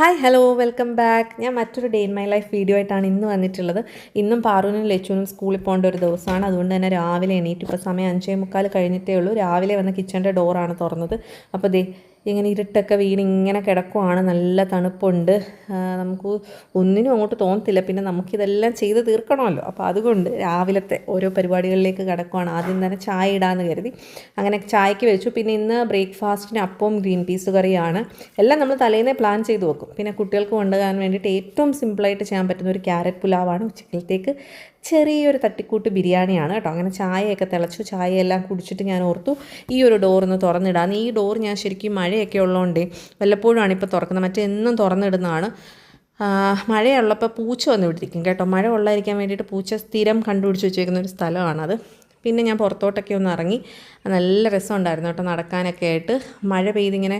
Hi hello welcome back ഞാൻ മറ്റൊരു day in my life video ആയിട്ടാണ് ഇന്ന് വന്നിട്ടുള്ളത്. ഇന്നും പാറുവിനും ലച്ചുവിനും സ്കൂളിൽ പോകേണ്ട ഒരു ദിവസമാണ്. അതുകൊണ്ട് തന്നെ രാവിലെ എണീറ്റ് ഇപ്പോൾ സമയം അഞ്ചേ മുക്കാൽ കഴിഞ്ഞിട്ടേ ഉള്ളൂ. രാവിലെ വന്ന് കിച്ചന്റെ ഡോറാണ് തുറന്നത്. അപ്പോൾ ദേ ഇങ്ങനെ ഇരുട്ടൊക്കെ വീണ് ഇങ്ങനെ കിടക്കുവാണ്. നല്ല തണുപ്പുണ്ട്. നമുക്ക് ഒന്നിനും അങ്ങോട്ട് തോന്നത്തില്ല. പിന്നെ നമുക്കിതെല്ലാം ചെയ്ത് തീർക്കണമല്ലോ. അപ്പോൾ അതുകൊണ്ട് രാവിലത്തെ ഓരോ പരിപാടികളിലേക്ക് കിടക്കുവാണ്. ആദ്യം തന്നെ ചായ ഇടാമെന്ന് കരുതി. അങ്ങനെ ചായക്ക് വെച്ചു. പിന്നെ ഇന്ന് ബ്രേക്ക്ഫാസ്റ്റിന് അപ്പവും ഗ്രീൻ പീസ് കറിയാണ്. എല്ലാം നമ്മൾ തലേന്നേ പ്ലാൻ ചെയ്ത് വെക്കും. പിന്നെ കുട്ടികൾക്ക് കൊണ്ടുപോകാൻ വേണ്ടിയിട്ട് ഏറ്റവും സിമ്പിളായിട്ട് ചെയ്യാൻ പറ്റുന്ന ഒരു ക്യാരറ്റ് പുലാവാണ് ഉച്ചക്കലത്തേക്ക്. ചെറിയൊരു തട്ടിക്കൂട്ട് ബിരിയാണിയാണ് കേട്ടോ. അങ്ങനെ ചായയൊക്കെ തിളച്ചു ചായയെല്ലാം കുടിച്ചിട്ട് ഞാൻ ഓർത്തു ഈ ഒരു ഡോർ ഒന്ന് തുറന്നിടാം ഈ ഡോർ ഞാൻ ശരിക്കും മഴയൊക്കെ ഉള്ളതുകൊണ്ടേ വല്ലപ്പോഴുമാണ് ഇപ്പോൾ തുറക്കുന്നത്. മറ്റെന്നും തുറന്നിടുന്നതാണ്. മഴയുള്ളപ്പോൾ പൂച്ച വന്ന് വിട്ടിരിക്കും കേട്ടോ. മഴ ഉള്ളായിരിക്കാൻ വേണ്ടിയിട്ട് പൂച്ച സ്ഥിരം കണ്ടുപിടിച്ച് വെച്ചേക്കുന്ന ഒരു സ്ഥലമാണത്. പിന്നെ ഞാൻ പുറത്തോട്ടൊക്കെ ഒന്ന് ഇറങ്ങി നല്ല രസമുണ്ടായിരുന്നു കേട്ടോ നടക്കാനൊക്കെ ആയിട്ട്. മഴ പെയ്തിങ്ങനെ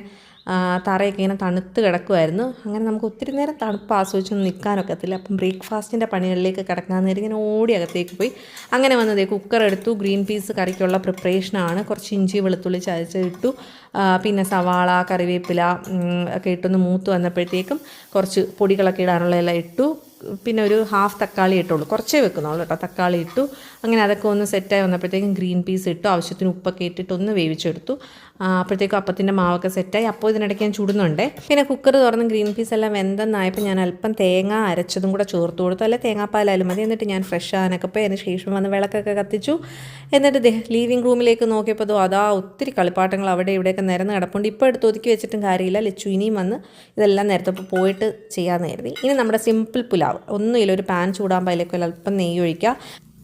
തറയൊക്കെ ഇങ്ങനെ തണുത്ത് കിടക്കുമായിരുന്നു അങ്ങനെ നമുക്ക് ഒത്തിരി നേരം തണുപ്പ് ആസ്വദിച്ചൊന്നും നിൽക്കാനൊക്കത്തില്ല. അപ്പം ബ്രേക്ക്ഫാസ്റ്റിന്റെ പണികളിലേക്ക് കിടക്കാൻ നേരം ഇങ്ങനെ ഓടി അകത്തേക്ക് പോയി. അങ്ങനെ വന്നതേ കുക്കർ എടുത്തു ഗ്രീൻ പീസ് കറിക്കുള്ള പ്രിപ്പറേഷനാണ്. കുറച്ച് ഇഞ്ചി വെളുത്തുള്ളി ചതച്ചിട്ടു ഇട്ടു. പിന്നെ സവാള കറിവേപ്പില ഒക്കെ ഇട്ടൊന്ന് മൂത്ത് വന്നപ്പോഴത്തേക്കും കുറച്ച് പൊടികളൊക്കെ ഇടാനുള്ള എല്ലാം ഇട്ടു. പിന്നെ ഒരു ഹാഫ് തക്കാളി ഇട്ടുള്ളൂ. കുറച്ചേ വെക്കുന്നുള്ളൂ കേട്ടോ. തക്കാളി ഇട്ടു. അങ്ങനെ അതൊക്കെ ഒന്ന് സെറ്റായി വന്നപ്പോഴത്തേക്കും ഗ്രീൻ പീസ് ഇട്ടു. ആവശ്യത്തിന് ഉപ്പൊക്കെ ഇട്ടിട്ട് ഒന്ന് വേവിച്ചെടുത്തു. അപ്പോഴത്തേക്കും അപ്പത്തിന്റെ മാവൊക്കെ സെറ്റായി. അപ്പോൾ ഇതിനിടയ്ക്ക് ഞാൻ ചുടുന്നുണ്ട്. പിന്നെ കുക്കർ തുറന്ന് ഗ്രീൻ പീസ് എല്ലാം വെന്തെന്നായപ്പോൾ ഞാൻ അല്പം തേങ്ങ അരച്ചതും കൂടെ ചേർത്ത് കൊടുത്തു. അല്ലെ തേങ്ങാപ്പാലായാലും മതി. എന്നിട്ട് ഞാൻ ഫ്രഷ് ആകാനൊക്കെ പോയി. അതിന് ശേഷം വന്ന് വിളക്കൊക്കെ കത്തിച്ചു. എന്നിട്ട് ലീവിംഗ് റൂമിലേക്ക് നോക്കിയപ്പോൾ അതാ ഒത്തിരി കളിപ്പാട്ടങ്ങൾ അവിടെ ഇവിടെയൊക്കെ നിരന്ന് കിടപ്പുണ്ട്. ഇപ്പോൾ എടുത്ത് ഒതുക്കി വെച്ചിട്ടും കാര്യമില്ല. ലച്ചു ഇനിയും വന്ന് ഇതെല്ലാം നേരത്തെ പോയിട്ട് ചെയ്യാമെന്ന് കരുതി. ഇനി നമ്മുടെ സിമ്പിൾ പുലാവ്. ഒന്നുമില്ല ഒരു പാൻ ചൂടാകുമ്പോൾ അതിലേക്ക് അല്പം നെയ്യ് ഒഴിക്കുക.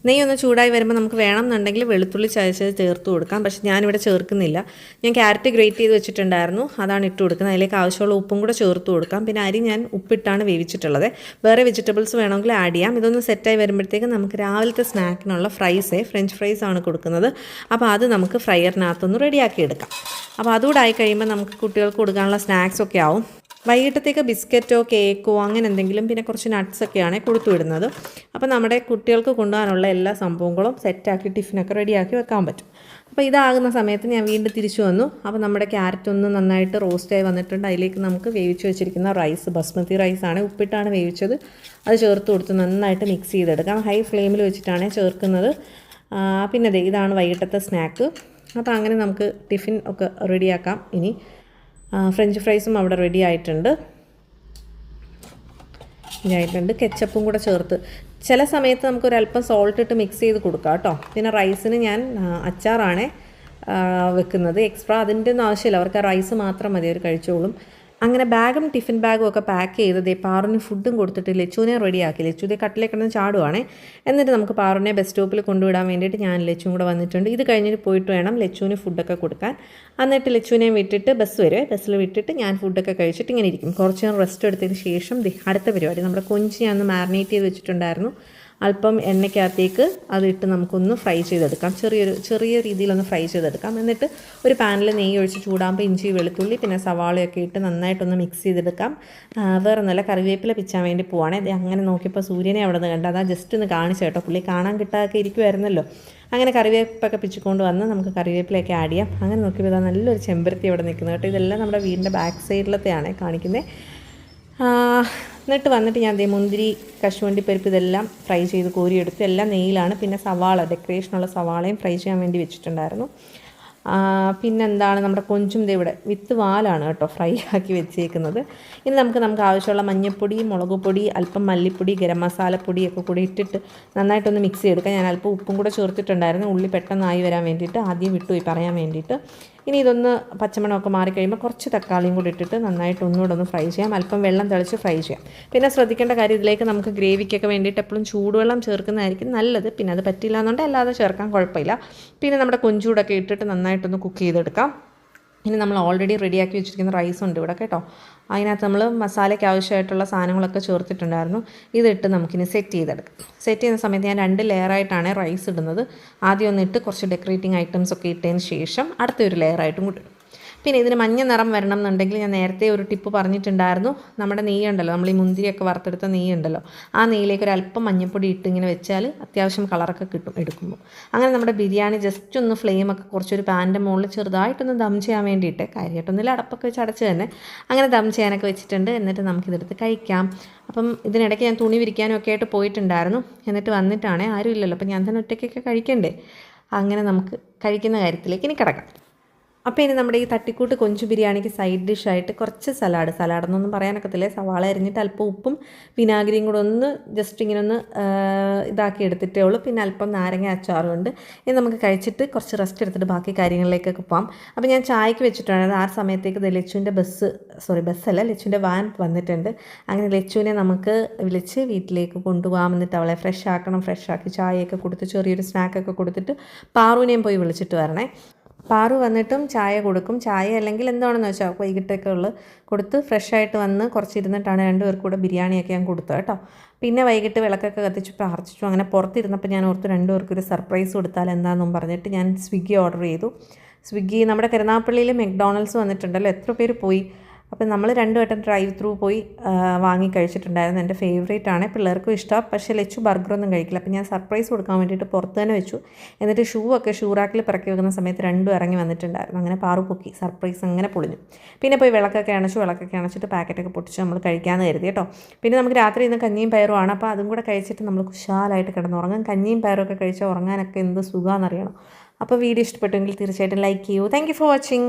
നെയ്യ് ഒന്ന് ചൂടായി വരുമ്പോൾ നമുക്ക് വേണമെന്നുണ്ടെങ്കിൽ വെളുത്തുള്ളി ചതച്ചത് ചേർത്ത് കൊടുക്കാം. പക്ഷെ ഞാനിവിടെ ചേർക്കുന്നില്ല. ഞാൻ ക്യാരറ്റ് ഗ്രേറ്റ് ചെയ്ത് വെച്ചിട്ടുണ്ടായിരുന്നു. അതാണ് ഇട്ട് കൊടുക്കുന്നത്. അതിലേക്ക് ആവശ്യമുള്ള ഉപ്പും കൂടെ ചേർത്ത് കൊടുക്കാം. പിന്നെ അരി ഞാൻ ഉപ്പിട്ടാണ് വേവിച്ചിട്ടുള്ളത്. വേറെ വെജിറ്റബിൾസ് വേണമെങ്കിൽ ആഡ് ചെയ്യാം. ഇതൊന്ന് സെറ്റായി വരുമ്പോഴത്തേക്ക് നമുക്ക് രാവിലത്തെ സ്നാക്കിനുള്ള ഫ്രൈസേ ഫ്രഞ്ച് ഫ്രൈസ് ആണ് കൊടുക്കുന്നത്. അപ്പോൾ അത് നമുക്ക് ഫ്രയറിനകത്തൊന്ന് റെഡിയാക്കി എടുക്കാം. അപ്പോൾ അതുകൂടെ ആയി കഴിയുമ്പോൾ നമുക്ക് കുട്ടികൾക്ക് കൊടുക്കാനുള്ള സ്നാക്സ് ഒക്കെ ആവും. വൈകിട്ടത്തേക്ക് ബിസ്ക്കറ്റോ കേക്കോ അങ്ങനെ എന്തെങ്കിലും പിന്നെ കുറച്ച് നട്ട്സൊക്കെയാണ് കൊടുത്തു വിടുന്നത്. അപ്പോൾ നമ്മുടെ കുട്ടികൾക്ക് കൊണ്ടുപോകാനുള്ള എല്ലാ സംഭവങ്ങളും സെറ്റാക്കി ടിഫിനൊക്കെ റെഡിയാക്കി വെക്കാൻ പറ്റും. അപ്പോൾ ഇതാകുന്ന സമയത്ത് ഞാൻ വീണ്ടും തിരിച്ചു വന്നു. അപ്പോൾ നമ്മുടെ ക്യാരറ്റ് ഒന്ന് നന്നായിട്ട് റോസ്റ്റായി വന്നിട്ടുണ്ട്. അതിലേക്ക് നമുക്ക് വേവിച്ച് വെച്ചിരിക്കുന്ന റൈസ് ബസ്മതി റൈസാണ് ഉപ്പിട്ടാണ് വേവിച്ചത്. അത് ചേർത്ത് കൊടുത്ത് നന്നായിട്ട് മിക്സ് ചെയ്തെടുക്കാം. ഹൈ ഫ്ലെയിമിൽ വെച്ചിട്ടാണ് ചേർക്കുന്നത്. പിന്നെ ഇതാണ് വൈകിട്ടത്തെ സ്നാക്ക് അപ്പോൾ അങ്ങനെ നമുക്ക് ടിഫിൻ ഒക്കെ റെഡിയാക്കാം ഇനി ഫ്രഞ്ച് ഫ്രൈസും അവിടെ റെഡി ആയിട്ടുണ്ട്. ഇതായിട്ടുണ്ട് കെച്ചപ്പും കൂടെ ചേർത്ത്. ചില സമയത്ത് നമുക്കൊരല്പം സോൾട്ട് ഇട്ട് മിക്സ് ചെയ്ത് കൊടുക്കാം കേട്ടോ. പിന്നെ റൈസിന് ഞാൻ അച്ചാറാണ് വെക്കുന്നത്. എക്സ്ട്രാ അതിന്റെ ഒന്നും ആവശ്യമില്ല. അവർക്ക് ആ റൈസ് മാത്രം മതി. അവർ കഴിച്ചോളും. അങ്ങനെ ബാഗും ടിഫിൻ ബാഗും ഒക്കെ പാക്ക് ചെയ്തതേ പാറുവിന് ഫുഡും കൊടുത്തിട്ട് ലച്ചുവിനെ റെഡിയാക്കി ലച്ചു ദേ കട്ടിലേക്ക് കിടന്ന് ചാടുവാണേ. എന്നിട്ട് നമുക്ക് പാറുവിനെ ബസ് സ്റ്റോപ്പിൽ കൊണ്ടുവിടാൻ വേണ്ടിയിട്ട് ഞാൻ ലച്ചും കൂടെ വന്നിട്ടുണ്ട്. ഇത് കഴിഞ്ഞിട്ട് പോയിട്ട് വേണം ലച്ചുവിന് ഫുഡൊക്കെ കൊടുക്കാൻ. എന്നിട്ട് ലച്ചുവിനെ വിട്ടിട്ട് ബസ് വരുവേ. ബസ്സിൽ വിട്ടിട്ട് ഞാൻ ഫുഡൊക്കെ കഴിച്ചിട്ട് ഇങ്ങനെ ഇരിക്കും. കുറച്ച് നേരം റെസ്റ്റ് എടുത്തതിന് ശേഷം അടുത്ത പരിപാടി. നമ്മുടെ കൊഞ്ച് ഞാൻ മാറിനേറ്റ് ചെയ്ത് വെച്ചിട്ടുണ്ടായിരുന്നു. അല്പം എണ്ണയ്ക്കകത്തേക്ക് അതിട്ട് നമുക്കൊന്ന് ഫ്രൈ ചെയ്തെടുക്കാം. ചെറിയൊരു ചെറിയ രീതിയിലൊന്ന് ഫ്രൈ ചെയ്തെടുക്കാം. എന്നിട്ട് ഒരു പാനിൽ നെയ്യ് ഒഴിച്ച് ചൂടാകുമ്പോൾ ഇഞ്ചി വെളുത്തുള്ളി പിന്നെ സവാളയൊക്കെ ഇട്ട് നന്നായിട്ടൊന്ന് മിക്സ് ചെയ്തെടുക്കാം. വേറെ നല്ല കറിവേപ്പില പിച്ചാൻ വേണ്ടി പോവാണേ. അങ്ങനെ നോക്കിയപ്പോൾ സൂര്യനെ അവിടെ നിന്ന് കണ്ട് അതാ ജസ്റ്റ് ഒന്ന് കാണിച്ചു കേട്ടോ. പുള്ളി കാണാൻ കിട്ടാതൊക്കെ ഇരിക്കുമായിരുന്നല്ലോ അങ്ങനെ കറിവേപ്പൊക്കെ പിച്ചിക്കൊണ്ട് വന്ന് നമുക്ക് കറിവേപ്പിലൊക്കെ ആഡ് ചെയ്യാം. അങ്ങനെ നോക്കിയപ്പോൾ നല്ലൊരു ചെമ്പരത്തി അവിടെ നിൽക്കുന്നത് കേട്ടോ. ഇതെല്ലാം നമ്മുടെ വീടിന്റെ ബാക്ക് സൈഡിലത്തെയാണ് കാണിക്കുന്നത് എന്നിട്ട് വന്നിട്ട് ഞാൻ ദേ മുന്തിരി കശുവണ്ടി പരിപ്പ് ഇതെല്ലാം ഫ്രൈ ചെയ്ത് കോരിയെടുത്തു എല്ലാം നെയ്യിലാണ്. പിന്നെ സവാള ഡെക്കറേഷനുള്ള സവാളയും ഫ്രൈ ചെയ്യാൻ വേണ്ടി വെച്ചിട്ടുണ്ടായിരുന്നു. പിന്നെ പിന്നെന്താണ് നമ്മുടെ കൊഞ്ചും ദേ ഇവിടെ വിത്ത് വാലാണ് കേട്ടോ ഫ്രൈ ആക്കി വെച്ചേക്കുന്നത്. ഇനി നമുക്ക് നമുക്ക് ആവശ്യമുള്ള മഞ്ഞൾപ്പൊടി മുളക് പൊടി അല്പം മല്ലിപ്പൊടി ഗരം മസാലപ്പൊടി ഒക്കെ കൂടി ഇട്ടിട്ട് നന്നായിട്ടൊന്ന് മിക്സ് ചെയ്തെടുക്കാം. ഞാൻ അല്പം ഉപ്പും കൂടെ ചേർത്തിട്ടുണ്ടായിരുന്നു. ഉള്ളി പെട്ടെന്നായി വരാൻ വേണ്ടിയിട്ട് ആദ്യം വിട്ടുപോയി പറയാൻ വേണ്ടിയിട്ട്. ഇനി ഇതൊന്ന് പച്ചമണമൊക്കെ മാറിക്കഴിയുമ്പോൾ കുറച്ച് തക്കാളിയും കൂടി ഇട്ടിട്ട് നന്നായിട്ട് ഒന്നുകൂടെ ഒന്ന് ഫ്രൈ ചെയ്യാം. അല്പം വെള്ളം തെളിച്ച് ഫ്രൈ ചെയ്യാം. പിന്നെ ശ്രദ്ധിക്കേണ്ട കാര്യം ഇതിലേക്ക് നമുക്ക് ഗ്രേവിക്കൊക്കെ വേണ്ടിയിട്ട് എപ്പോഴും ചൂടുവെള്ളം ചേർക്കുന്നതായിരിക്കും നല്ലത്. പിന്നെ അത് പറ്റില്ല എന്നുണ്ടെങ്കിൽ അല്ലാതെ ചേർക്കാൻ കുഴപ്പമില്ല. പിന്നെ നമ്മുടെ കൊഞ്ചൂടൊക്കെ ഇട്ടിട്ട് നന്നായിട്ടൊന്ന് കുക്ക് ചെയ്തെടുക്കാം. ഇനി നമ്മൾ ഓൾറെഡി റെഡിയാക്കി വെച്ചിരിക്കുന്ന റൈസ് ഉണ്ട് ഇവിടെ കേട്ടോ. അതിനകത്ത് നമ്മൾ മസാലയ്ക്ക് ആവശ്യമായിട്ടുള്ള സാധനങ്ങളൊക്കെ ചേർത്തിട്ടുണ്ടായിരുന്നു. ഇതിട്ട് നമുക്കിനി സെറ്റ് ചെയ്തെടുക്കാം. സെറ്റ് ചെയ്യുന്ന സമയത്ത് ഞാൻ രണ്ട് ലെയറായിട്ടാണ് റൈസ് ഇടുന്നത്. ആദ്യം ഒന്ന് ഇട്ട് കുറച്ച് ഡെക്കറേറ്റിംഗ് ഐറ്റംസ് ഒക്കെ ഇട്ടതിന് ശേഷം അടുത്തൊരു ലെയറായിട്ടും കൂടി പിന്നെ ഇതിന് മഞ്ഞ നിറം വരണം എന്നുണ്ടെങ്കിൽ ഞാൻ നേരത്തെ ഒരു ടിപ്പ് പറഞ്ഞിട്ടുണ്ടായിരുന്നു. നമ്മുടെ നെയ്യ് ഉണ്ടല്ലോ നമ്മൾ ഈ മുന്തിരിയൊക്കെ വറുത്തെടുത്ത നെയ്യ് ഉണ്ടല്ലോ ആ നെയ്യിലേക്ക് ഒരു അല്പം മഞ്ഞപ്പൊടി ഇട്ട് ഇങ്ങനെ വെച്ചാൽ അത്യാവശ്യം കളറൊക്കെ കിട്ടും എടുക്കുമ്പോൾ. അങ്ങനെ നമ്മുടെ ബിരിയാണി ജസ്റ്റ് ഒന്ന് ഫ്ലെയിമൊക്കെ കുറച്ചൊരു പാന്റെ മുകളിൽ ചെറുതായിട്ടൊന്ന് ദം ചെയ്യാൻ വേണ്ടിയിട്ട് കാര്യമായിട്ടൊന്നുമില്ല അടപ്പൊക്കെ വെച്ച് അടച്ച് തന്നെ അങ്ങനെ ദം ചെയ്യാനൊക്കെ വെച്ചിട്ടുണ്ട്. എന്നിട്ട് നമുക്കിതെടുത്ത് കഴിക്കാം. അപ്പം ഇതിനിടയ്ക്ക് ഞാൻ തുണി വിരിക്കാനും ഒക്കെ ആയിട്ട് പോയിട്ടുണ്ടായിരുന്നു. എന്നിട്ട് വന്നിട്ടാണേ ആരും ഇല്ലല്ലോ അപ്പം ഞാൻ തന്നെ ഒറ്റയ്ക്കൊക്കെ കഴിക്കണ്ടേ? അങ്ങനെ നമുക്ക് കഴിക്കുന്ന കാര്യത്തിലേക്ക് ഇനി കിടക്കാം. അപ്പോൾ ഇനി നമ്മുടെ ഈ തട്ടിക്കൂട്ട് കൊഞ്ച് ബിരിയാണിക്ക് സൈഡ് ഡിഷായിട്ട് കുറച്ച് സലാഡ്. സലാഡ് എന്നൊന്നും പറയാനൊക്കത്തില്ലേ. സവാള അരിഞ്ഞിട്ട് അല്പം ഉപ്പും വിനാഗിരിയും കൂടെ ഒന്ന് ജസ്റ്റ് ഇങ്ങനെ ഒന്ന് ഇതാക്കി എടുത്തിട്ടേ ഉള്ളൂ. പിന്നെ അല്പം നാരങ്ങ അച്ചാറും ഉണ്ട്. ഇനി നമുക്ക് കഴിച്ചിട്ട് കുറച്ച് റെസ്റ്റ് എടുത്തിട്ട് ബാക്കി കാര്യങ്ങളിലേക്കൊക്കെ പോകാം അപ്പോൾ ഞാൻ ചായക്ക് വെച്ചിട്ടുണ്ടായിരുന്നു ആ സമയത്തേക്ക് ലച്ചുവിന്റെ ബസ് സോറി ബസ്സല്ല ലച്ചുവിന്റെ വാൻ വന്നിട്ടുണ്ട്. അങ്ങനെ ലച്ചുവിനെ നമുക്ക് വിളിച്ച് വീട്ടിലേക്ക് കൊണ്ടുപോകാം എന്നിട്ട് അവളെ ഫ്രഷ് ആക്കണം ഫ്രഷ് ആക്കി ചായയൊക്കെ കൊടുത്ത് ചെറിയൊരു സ്നാക്കൊക്കെ കൊടുത്തിട്ട് പാറുവിനെയും പോയി വിളിച്ചിട്ട് വരണേ. പാറു വന്നിട്ടും ചായ കൊടുക്കും. ചായ അല്ലെങ്കിൽ എന്താണെന്ന് വെച്ചാൽ വൈകിട്ടൊക്കെ ഉള്ളു കൊടുത്ത് ഫ്രഷായിട്ട് വന്ന് കുറച്ചിരുന്നിട്ടാണ് രണ്ടുപേർക്കും കൂടെ ബിരിയാണിയൊക്കെ ഞാൻ കൊടുത്തത് കേട്ടോ. പിന്നെ വൈകിട്ട് വിളക്കൊക്കെ കത്തിച്ച് പ്രാർത്ഥിച്ചു. അങ്ങനെ പുറത്തിരുന്നപ്പോൾ ഞാൻ ഓർത്ത് രണ്ടുപേർക്കും ഒരു സർപ്രൈസ് കൊടുത്താൽ എന്താണെന്നും പറഞ്ഞിട്ട് ഞാൻ സ്വിഗ്ഗി ഓർഡർ ചെയ്തു. സ്വിഗ്ഗി നമ്മുടെ കരുനാപ്പള്ളിയിൽ മെക്ഡോണൽഡ്സ് വന്നിട്ടുണ്ടല്ലോ. എത്ര പേര് പോയി? അപ്പം നമ്മൾ രണ്ടു വട്ടം ഡ്രൈവ് ത്രൂ പോയി വാങ്ങി കഴിച്ചിട്ടുണ്ടായിരുന്നു. എന്റെ ഫേവറേറ്റ് ആണ്. പിള്ളേർക്കും ഇഷ്ടമാണ് പക്ഷേ ലച്ചു ബർഗറൊന്നും കഴിക്കില്ല. അപ്പം ഞാൻ സർപ്രൈസ് കൊടുക്കാൻ വേണ്ടിയിട്ട് പുറത്ത് തന്നെ വെച്ചു. എന്നിട്ട് ഷൂ ഒക്കെ ഷൂറാക്കിൽ പിറക്കി വെക്കുന്ന സമയത്ത് രണ്ടും ഇറങ്ങി വന്നിട്ടുണ്ടായിരുന്നു. അങ്ങനെ പാറു പൊക്കി സർപ്രൈസ് അങ്ങനെ പൊളിഞ്ഞു. പിന്നെ പോയി വിളക്കൊക്കെ അണച്ചു വിളക്കൊക്കെ അണച്ചിട്ട് പാക്കറ്റൊക്കെ പൊട്ടിച്ച് നമ്മൾ കഴിക്കാമെന്ന് കരുതി കേട്ടോ. പിന്നെ നമുക്ക് രാത്രി ഇന്ന് കഞ്ഞിയും പയറുമാണ് അപ്പോൾ അതും കൂടെ കഴിച്ചിട്ട് നമ്മൾ കുശാലായിട്ട് കിടന്നുറങ്ങാം കഞ്ഞിയും പയറും ഒക്കെ കഴിച്ചാൽ ഉറങ്ങാനൊക്കെ എന്ത് സുഖമാണെന്നറിയണം അപ്പോൾ വീഡിയോ ഇഷ്ടപ്പെട്ടെങ്കിൽ തീർച്ചയായിട്ടും ലൈക്ക് ചെയ്യൂ. Thank for watching